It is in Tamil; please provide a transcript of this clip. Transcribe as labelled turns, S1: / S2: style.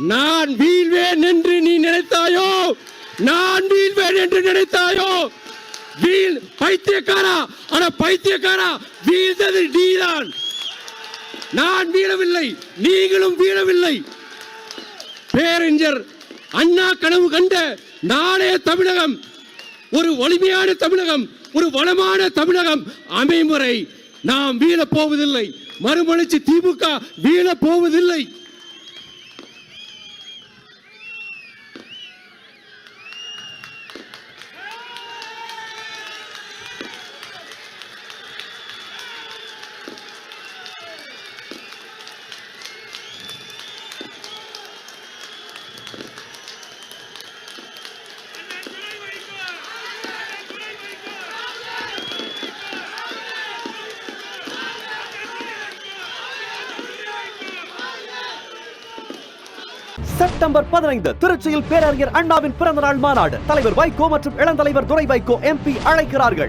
S1: நான் வீழ்வேன் என்று நீ நினைத்தாயோ? நான் வீழ்வேன் என்று நினைத்தாயோ? வீழ் பைத்தியக்காரா? ஆனா பைத்தியக்காரா வீழ்ந்தது நீதான். நான் வீழவில்லை நீங்களும் வீழவில்லை. பேரறிஞர் அண்ணா கனவு கண்ட நாளைய தமிழகம் ஒரு வலிமையான தமிழகம் ஒரு வளமான தமிழகம் அமைமுறை. நாம் வீழப் போவதில்லை மறுமலர்ச்சி திமுக வீழப் போவதில்லை
S2: செப்டம்பர் பதினைந்து திருச்சியில் பேரறிஞர் அண்ணாவின் பிறந்தநாள் மாநாடு. தலைவர் வைகோ மற்றும் இளந்தலைவர் துரை வைகோ எம்பி அழைக்கிறார்கள்.